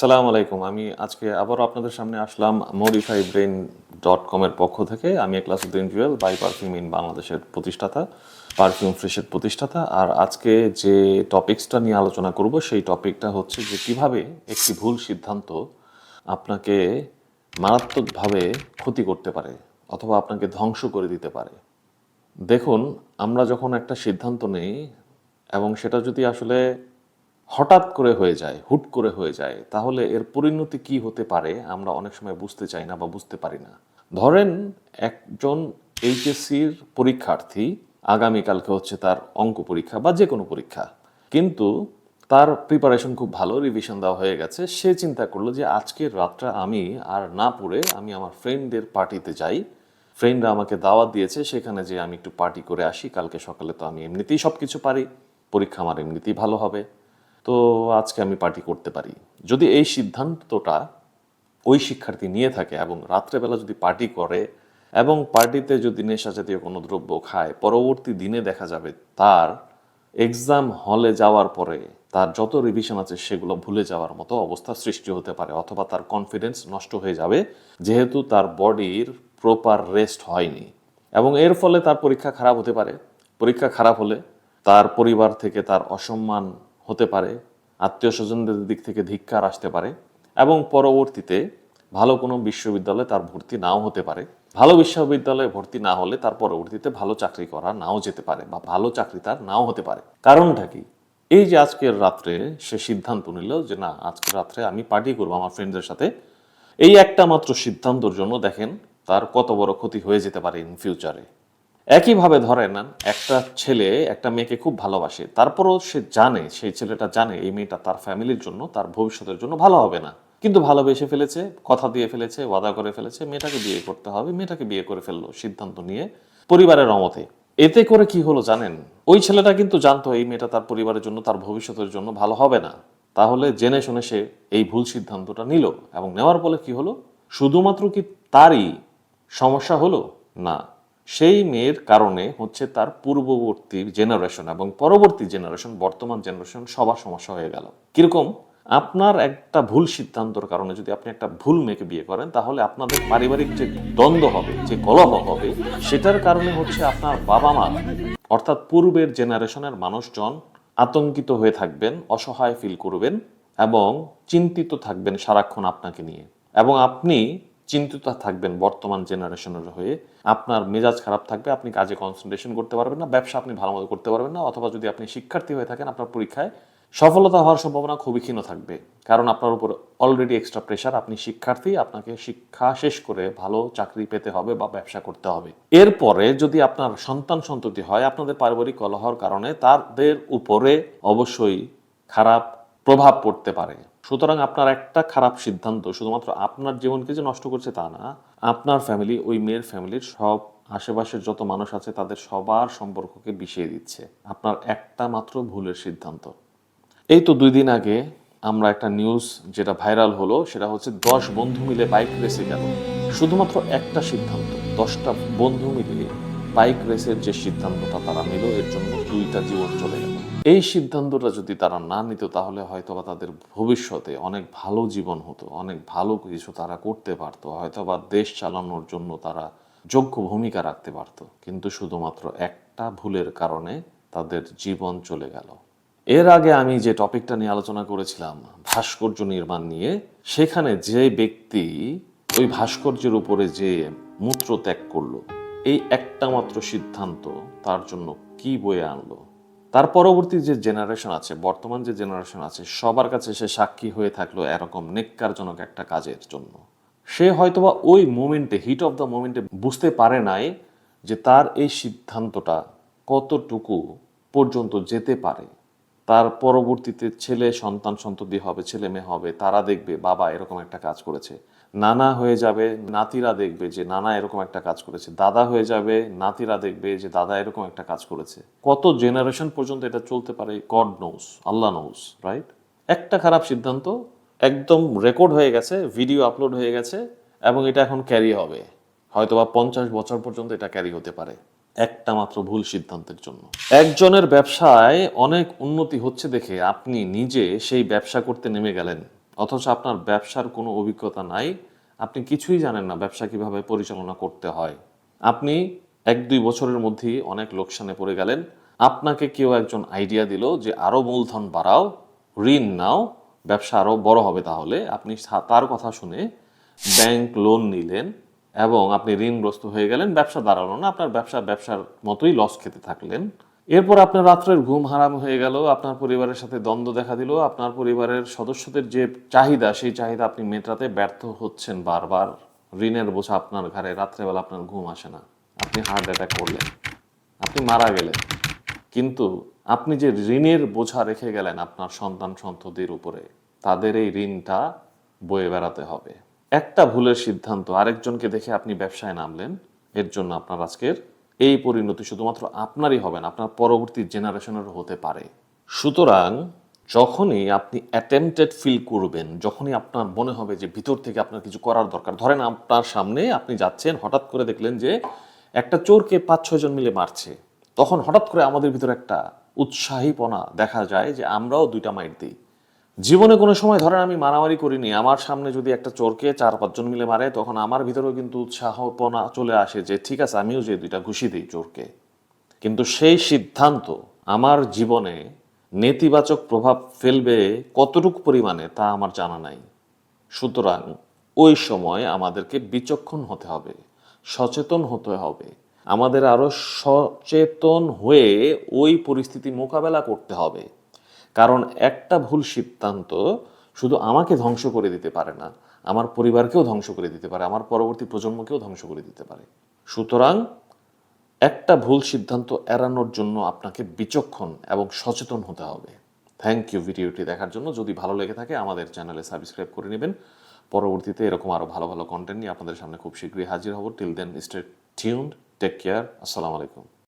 আসসালামু আলাইকুম। আমি আজকে আবারও আপনাদের সামনে আসলাম মডিফাই ব্রেন ডট কমের পক্ষ থেকে। আমি ক্লাসুদ্দিন জুয়েল, বাই পারফিউম ইন বাংলাদেশের প্রতিষ্ঠাতা, পারফিউম ফ্রেশের প্রতিষ্ঠাতা। আর আজকে যে টপিকসটা নিয়ে আলোচনা করব, সেই টপিকটা হচ্ছে যে কীভাবে একটি ভুল সিদ্ধান্ত আপনাকে মারাত্মকভাবে ক্ষতি করতে পারে অথবা আপনাকে ধ্বংস করে দিতে পারে। দেখুন, আমরা যখন একটা সিদ্ধান্ত নেই এবং সেটা যদি আসলে হঠাৎ করে হয়ে যায়, হুট করে হয়ে যায়, তাহলে এর পরিণতি কি হতে পারে আমরা অনেক সময় বুঝতে চাই না বা বুঝতে পারি না। ধরেন একজন এইচএসসির পরীক্ষার্থী, আগামীকালকে হচ্ছে তার অঙ্ক পরীক্ষা বা যে কোনো পরীক্ষা, কিন্তু তার প্রিপারেশন খুব ভালো রিভিশন দেওয়া হয়ে গেছে, সে চিন্তা করল যে আজকের রাতটা আমি আর না পড়ে আমি আমার ফ্রেন্ডদের পার্টিতে যাই। ফ্রেন্ডরা আমাকে দাওয়াত দিয়েছে, সেখানে যে আমি একটু পার্টি করে আসি, কালকে সকালে তো আমি এমনিতেই সব কিছু পারি, পরীক্ষা আমার এমনিতেই ভালো হবে। তো আজকে আমি পার্টি করতে পারি। যদি এই সিদ্ধান্তটা ওই শিক্ষার্থী নিয়ে থাকে এবং রাত্রেবেলা যদি পার্টি করে এবং পার্টিতে যদি নেশা জাতীয় কোনো দ্রব্য খায়, পরবর্তী দিনে দেখা যাবে তার এক্সাম হলে যাওয়ার পরে তার যত রিভিশন আছে সেগুলো ভুলে যাওয়ার মতো অবস্থা সৃষ্টি হতে পারে অথবা তার কনফিডেন্স নষ্ট হয়ে যাবে, যেহেতু তার বডির প্রপার রেস্ট হয়নি। এবং এর ফলে তার পরীক্ষা খারাপ হতে পারে। পরীক্ষা খারাপ হলে তার পরিবার থেকে তার অসম্মান হতে পারে, আত্মীয় স্বজনদের দিক থেকে ধিক্কার আসতে পারে এবং পরবর্তীতে ভালো কোনো বিশ্ববিদ্যালয়ে তার ভর্তি নাও হতে পারে। ভালো বিশ্ববিদ্যালয়ে ভর্তি না হলে তার পরবর্তীতে ভালো চাকরি করা নাও যেতে পারে বা ভালো চাকরি তার নাও হতে পারে। কারণটা কি? এই যে আজকের রাত্রে সে সিদ্ধান্ত নিল যে, না আজকের রাত্রে আমি পার্টি করব আমার ফ্রেন্ডদের সাথে। এই একটা মাত্র সিদ্ধান্তর জন্য দেখেন তার কত বড় ক্ষতি হয়ে যেতে পারে ইন ফিউচারে একইভাবে ধরে নেন একটা ছেলে একটা মেয়েকে খুব ভালোবাসে, তারপরও সে জানে, সেই ছেলেটা জানে এই মেয়েটা তার ফ্যামিলির জন্য, তার ভবিষ্যতের জন্য ভালো হবে না। কিন্তু ভালোবেসে ফেলেছে, কথা দিয়ে ফেলেছে, ওয়াদা করে ফেলেছে, মেয়েটাকে বিয়ে করতে হবে, মেয়েটাকে বিয়ে করে ফেলল, সিদ্ধান্ত নিয়ে পরিবারের অমতে। এতে করে কি হলো জানেন? ওই ছেলেটা কিন্তু জানতো এই মেয়েটা তার পরিবারের জন্য, তার ভবিষ্যতের জন্য ভালো হবে না। তাহলে জেনে শুনে সে এই ভুল সিদ্ধান্তটা নিল এবং নেওয়ার ফলে কি হলো? শুধুমাত্র কি তারই সমস্যা হলো? না। সেই মেয়ের কারণে হচ্ছে তার পূর্ববর্তী জেনারেশন এবং পরবর্তী জেনারেশন বর্তমান জেনারেশন সবার সমস্যা হয়ে গেল। কীরকম? আপনার একটা ভুল সিদ্ধান্তর কারণে যদি আপনি একটা ভুল মেয়েকে বিয়ে করেন, তাহলে আপনাদের পারিবারিক যে দ্বন্দ্ব হবে, যে কলহ হবে, সেটার কারণে হচ্ছে আপনার বাবা মা অর্থাৎ পূর্বের জেনারেশনের মানুষজন আতঙ্কিত হয়ে থাকবেন, অসহায় ফিল করবেন এবং চিন্তিত থাকবেন সারাক্ষণ আপনাকে নিয়ে। এবং আপনি চিন্তিত থাকবেন বর্তমান জেনারেশনের হয়ে। আপনার মেজাজ খারাপ থাকবে, আপনি কাজে কনসেন্ট্রেশন করতে পারবেন না, ব্যবসা আপনি ভালো মতো করতে পারবেন না, অথবা যদি আপনি শিক্ষার্থী হয়ে থাকেন, আপনার পরীক্ষায় সফলতা হওয়ার সম্ভাবনা খুবই ক্ষীণ থাকবে। কারণ আপনার উপর অলরেডি এক্সট্রা প্রেশার আপনি শিক্ষার্থী, আপনাকে শিক্ষা শেষ করে ভালো চাকরি পেতে হবে বা ব্যবসা করতে হবে। এরপরে যদি আপনার সন্তান সন্ততি হয়, আপনাদের পারিবারিক কলহর কারণে তাদের উপরে অবশ্যই খারাপ প্রভাব পড়তে পারে। সুতরাং আপনার একটা খারাপ সিদ্ধান্ত, শুধুমাত্র আপনার জীবনকে যে নষ্ট করছে তা না, আপনার ফ্যামিলি ওই মেয়ের ফ্যামিলির সব আশেপাশের যত মানুষ আছে, তাদের সবার সম্পর্ককে বিষিয়ে দিচ্ছে। আপনার একটা মাত্র ভুলের সিদ্ধান্ত। এই তো দুই দিন আগে আমরা একটা নিউজ যেটা ভাইরাল হলো, সেটা হচ্ছে দশ বন্ধু মিলে বাইক রেসে গেল। শুধুমাত্র একটা সিদ্ধান্ত, দশটা বন্ধু মিলে বাইক রেসের যে সিদ্ধান্তটা তারা নিল, এর জন্য দুইটা জীবন চলে গেল। এই সিদ্ধান্তটা যদি তারা না নিত, তাহলে হয়তো বা তাদের ভবিষ্যতে অনেক ভালো জীবন হতো, অনেক ভালো কিছু তারা করতে পারতো হয়তো বা দেশ চালানোর জন্য তারা যোগ্য ভূমিকা রাখতে পারতো। কিন্তু শুধুমাত্র একটা ভুলের কারণে তাদের জীবন চলে গেল। এর আগে আমি যে টপিকটা নিয়ে আলোচনা করেছিলাম, ভাস্কর্য নির্মাণ নিয়ে, সেখানে যে ব্যক্তি ওই ভাস্কর্যের উপরে যে মূত্র ত্যাগ করল, এই একটা মাত্র সিদ্ধান্ত তার জন্য কি বয়ে আনলো? তার পরবর্তী যে জেনারেশন আছে, বর্তমান যে জেনারেশন আছে, সবার কাছে সে সাক্ষী হয়ে থাকল এরকম নেককারজনক একটা কাজের জন্য। সে হয়তোবা ওই মোমেন্টে হিট অফ দ্য মোমেন্টে বুঝতে পারে নাই যে তার এই সিদ্ধান্তটা কতটুকু পর্যন্ত যেতে পারে। তার পরবর্তীতে ছেলে সন্তান সন্ততি হবে, ছেলে মেয়ে হবে, তারা দেখবে বাবা এরকম একটা কাজ করেছে। নানা হয়ে যাবে, নাতিরা দেখবে যে নানা এরকম একটা কাজ করেছে। দাদা হয়ে যাবে, নাতিরা দেখবে যে দাদা এরকম একটা কাজ করেছে। কত জেনারেশন পর্যন্ত এটা চলতে পারে? গড নোস আল্লাহ নোস রাইট একটা খারাপ সিদ্ধান্ত, একদম রেকর্ড হয়ে গেছে ভিডিও আপলোড হয়ে গেছে, এবং এটা এখন ক্যারি হবে। হয়তোবা পঞ্চাশ বছর পর্যন্ত এটা ক্যারি হতে পারে। একটা মাত্র ভুল সিদ্ধান্তের জন্য। একজনের ব্যবসায় অনেক উন্নতি হচ্ছে দেখে আপনি নিজে সেই ব্যবসা করতে নেমে গেলেন। অথচ আপনার ব্যবসার কোনো অভিজ্ঞতা নাই। আপনি কিছুই জানেন না ব্যবসা কীভাবে পরিচালনা করতে হয়। আপনি এক দুই বছরের মধ্যেই অনেক লোকসানে পড়ে গেলেন। আপনাকে কেউ একজন আইডিয়া দিল যে আরও মূলধন বাড়াও, ঋণ নাও, ব্যবসা আরও বড় হবে তাহলে। আপনি তার কথা শুনে ব্যাংক লোন নিলেন এবং আপনি ঋণগ্রস্ত হয়ে গেলেন, ব্যবসা দাঁড়াল না। আপনার ব্যবসা, ব্যবসার মতোই লস খেতে থাকলেন। এরপর আপনার রাত্রের ঘুম হারাম হয়ে গেল, আপনার পরিবারের সাথে দ্বন্দ্ব দেখা দিল, আপনার পরিবারের সদস্যদের যে চাহিদা, সেই চাহিদা আপনি মেটাতে ব্যর্থ হচ্ছেন বারবার। ঋণের বোঝা আপনার ঘাড়ে, রাত্রেবেলা আপনার ঘুম আসে না। আপনি হার্ট অ্যাটাক করলেন, আপনি মারা গেলেন। কিন্তু আপনি যে ঋণের বোঝা রেখে গেলেন আপনার সন্তান সন্ততির উপরে, তাদের এই ঋণটা বয়ে বেড়াতে হবে। একটা ভুলের সিদ্ধান্ত, আরেকজনকে দেখে আপনি ব্যবসায় নামলেন, এর জন্য আপনার আজকের এই পরিণতি শুধুমাত্র আপনারই হবে না, আপনার পরবর্তী জেনারেশনেরও হতে পারে। সুতরাং যখনই আপনি অ্যাটেম্পটেড ফিল করবেন, যখনই আপনার মনে হবে যে ভিতর থেকে আপনার কিছু করার দরকার, ধরেন আপনার সামনে আপনি যাচ্ছেন, হঠাৎ করে দেখলেন যে একটা চোরকে পাঁচ ছয়জন মিলে মারছে। তখন হঠাৎ করে আমাদের ভিতরে একটা উৎসাহীপনা দেখা যায় যে আমরাও দুইটা মাইট দিই। জীবনে কোনো সময় ধরেন আমি মারামারি করিনি, আমার সামনে যদি একটা চোরকে চার পাঁচজন মিলে মারে, তখন আমার ভিতরেও কিন্তু উৎসাহপনা চলে আসে যে, ঠিক আছে, আমিও যে দুইটা ঘুষি দিই চোরকে। কিন্তু সেই সিদ্ধান্ত আমার জীবনে নেতিবাচক প্রভাব ফেলবে কতটুকু পরিমাণে তা আমার জানা নাই। সুতরাং ওই সময় আমাদেরকে বিচক্ষণ হতে হবে, সচেতন হতে হবে, আমাদের আরও সচেতন হয়ে ওই পরিস্থিতি মোকাবেলা করতে হবে। কারণ একটা ভুল সিদ্ধান্ত শুধু আমাকে ধ্বংস করে দিতে পারে না, আমার পরিবারকেও ধ্বংস করে দিতে পারে, আমার পরবর্তী প্রজন্মকেও ধ্বংস করে দিতে পারে। সুতরাং একটা ভুল সিদ্ধান্ত এড়ানোর জন্য আপনাকে বিচক্ষণ এবং সচেতন হতে হবে। থ্যাংক ইউ ভিডিওটি দেখার জন্য। যদি ভালো লেগে থাকে, আমাদের চ্যানেলে সাবস্ক্রাইব করে নেবেন। পরবর্তীতে এরকম আরও ভালো ভালো কন্টেন্ট নিয়ে আপনাদের সামনে খুব শীঘ্রই হাজির হব। Till then stay tuned take care আসসালামু আলাইকুম।